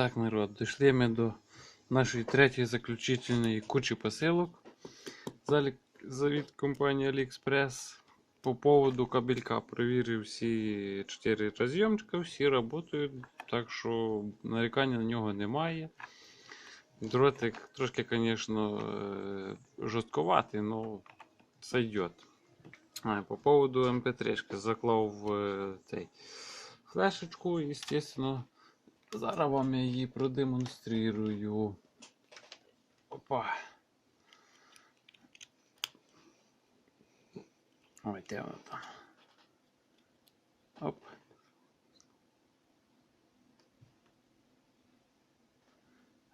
так, народ, дійшли ми до нашої третьої заключительної кучі посилок від компанії AliExpress. По поводу кабелька провірив всі 4 розйомчика, всі працюють, так що нарікання на нього немає. Дротик трошки, звісно, е, жорстковатий, але. А, по поводу MP3 заклав е, цей флешечку, естественно. Зараз вам я її продемонструю. Опа. Ой, де вона там? Оп.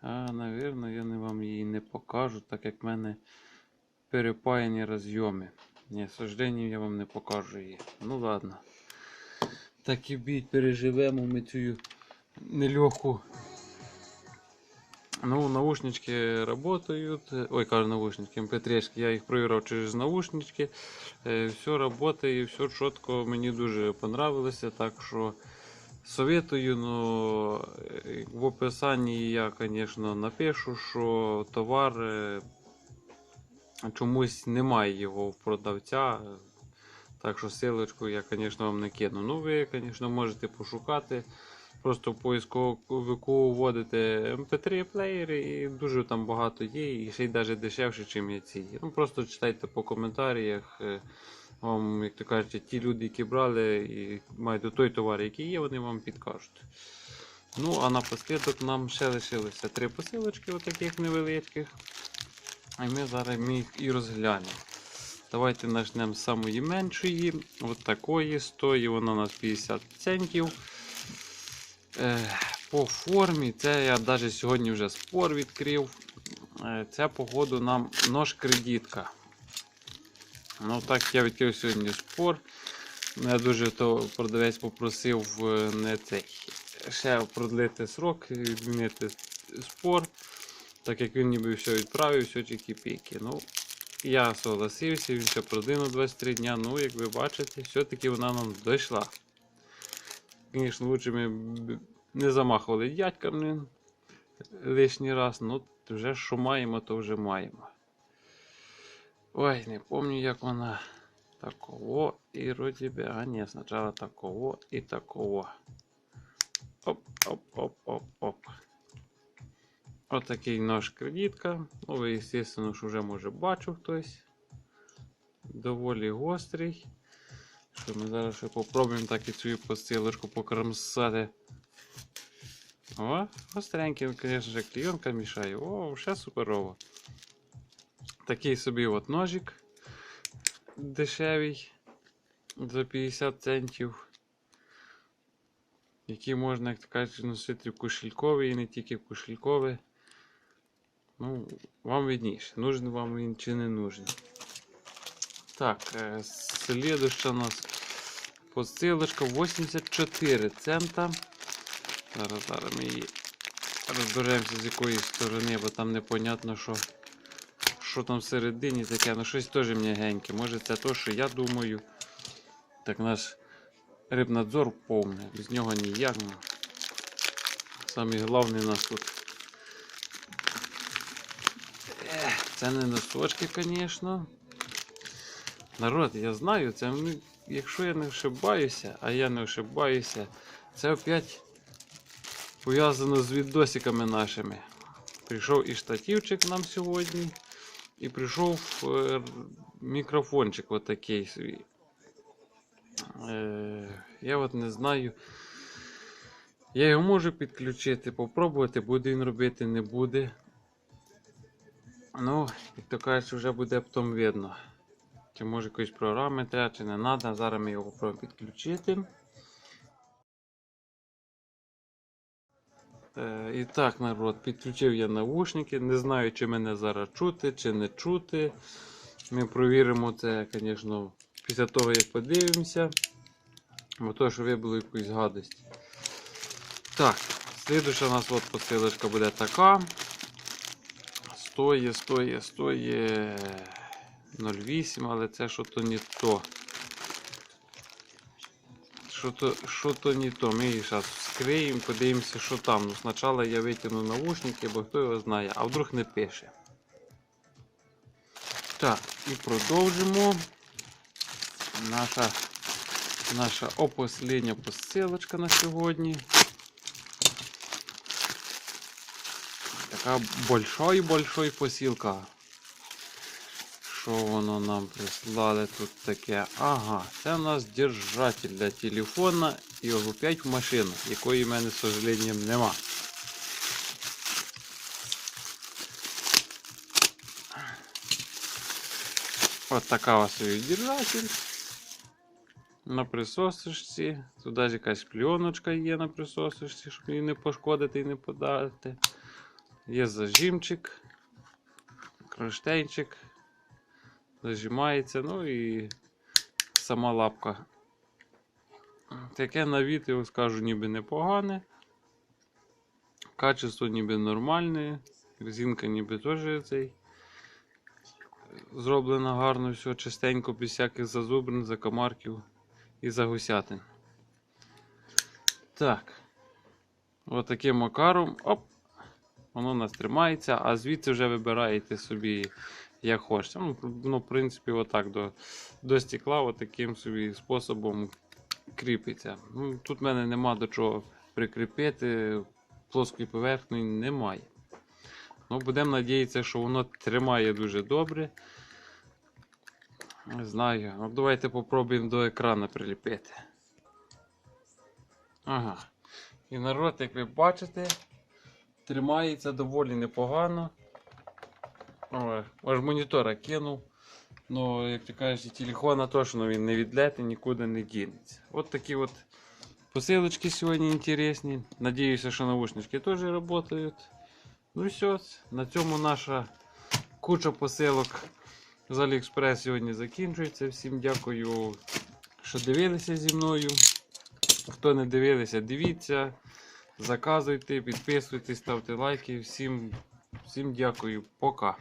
А, навірно, я не вам її не покажу, так як в мене перепаяні розйоми. Ні, сожалению, я вам не покажу її. Ну ладно. Так і біть, переживемо ми цю нелегку. Ну, наушнички работают. Ой, кажу наушнички, mp3, я їх провірив через наушнички. Е, Все работає, все чітко, мені дуже понравилося. Так що советую, но е, в описанні я, звісно, напишу, що товар е, чомусь немає його в продавця. Так що ссылочку я, звісно, вам не кину. Ну, ви, звісно, можете пошукати. Просто в поисковику вводите MP3 плеєри і дуже там багато є, і ще й навіть дешевше, ніж ці. Ну просто читайте по коментарях. е, Вам, як то кажуть, ті люди, які брали і мають той товар, який є, вони вам підкажуть. Ну, а напослідок нам ще лишилося три посилочки, отаких невеличких. І ми зараз ми їх і розглянемо. Давайте почнемо з самої меншої. От такої стоїть, вона у нас 50 центів. Е, По формі, це я навіть сьогодні вже спор відкрив. Е, Це, походу, нам нож кредитка. Ну так, я відкрив сьогодні спор. Мене дуже то продавець попросив е, не цей. Ще продлити срок, відмінити спор. Так як він ніби все відправив, все чики-піки. Ну, я согласився, він ще продвинув 23 дня. Ну, як ви бачите, все-таки вона нам дійшла. Звісно, лучше ми не замахували дядьками лишній раз, ну вже що маємо, то вже маємо. Ой, не пам'ятаю, як вона. Такого і вроді би. А ні, спочатку такого і такого. Оп-оп-оп-оп-оп. Отакий нож кредитка. Ну, ви, звісно, вже може бачу хтось. Доволі гострий. Що ми зараз ще попробуємо так і цю посилочку покромсати. О, гостренький, звісно ж, клейонка мішає. О, вже суперово. Такий собі от ножик дешевий за 50 центів. Який можна, як то кажуть, носити в кошельковий і не тільки в кошельковий. Ну, вам видніше, нужен вам він чи не нужен. Так, е, следующая у нас посилочка 84 цента. Зараз, зараз ми її розберемося з якої сторони, бо там непонятно, що що там всередині таке, ну щось теж м'ягеньке. Може це то, що я думаю. Так наш рибнадзор повний, без нього ніяк. ну. Самий головний у нас тут. Це не носочки, звісно. Народ, я знаю, це якщо я не ошибаюся, а я не ошибаюся, це опять пов'язано з відосиками нашими. Прийшов і штативчик нам сьогодні, і прийшов е, мікрофончик отакий свій. Е, я от не знаю. Я його можу підключити, попробувати, буде він робити, не буде. Ну, як то кажуть, вже буде потім видно. Чи може якоїсь програми треба, чи не треба. Зараз ми його попробуємо підключити. Е, і так, народ, підключив я навушники. Не знаю, чи мене зараз чути, чи не чути. Ми провіримо це, звісно, після того, як подивимося. Бо то, що вибило якусь гадость. Так, слідуюча у нас от посилочка буде така. Стоє, стоє, стоє 0,8, але це що то не то. Що то, що не то. Ми її зараз відкриємо, подивимося, що там. Ну, спочатку я витягну наушники, бо хто його знає, а вдруг не пише. Так, і продовжимо. Наша, наша опослідня посилочка на сьогодні. Така большой-большой посилка. Що воно нам прислали тут таке? Ага, це у нас держатель для телефона і опять в машину, якої в мене, з сожаленням, нема. От така ось і держатель. На присосочці. Тут якась пльоночка є на присосочці, щоб її не пошкодити і не подати. Є зажимчик, кронштейнчик, зажимається, ну і сама лапка. Таке на від, я скажу, ніби непогане. Качество ніби нормальне. Резинка ніби теж цей. Зроблена гарно, все чистенько, без всяких зазубрин, закомарків і загусятин. Так. Отаким макаром. Оп! Воно у нас тримається, а звідси вже вибираєте собі, як хочете. Ну, в принципі, отак до, до стекла, отаким собі способом кріпиться. Ну, тут в мене нема до чого прикріпити, плоскої поверхні немає. Ну, будемо надіятися, що воно тримає дуже добре. Не знаю. Ну, давайте попробуємо до екрану приліпити. Ага. І народ, як ви бачите, тримається доволі непогано. Ой, аж монітора кинув. Ну, як ти кажеш, телефона точно він не відлети, нікуди не дінеться. От такі от посилочки сьогодні інтересні. Надіюся, що наушнички теж працюють. Ну і все, на цьому наша куча посилок з Aliexpress сьогодні закінчується. Всім дякую, що дивилися зі мною. Хто не дивилися, дивіться, заказуйте, підписуйтесь, ставте лайки. Всім, всім дякую, пока.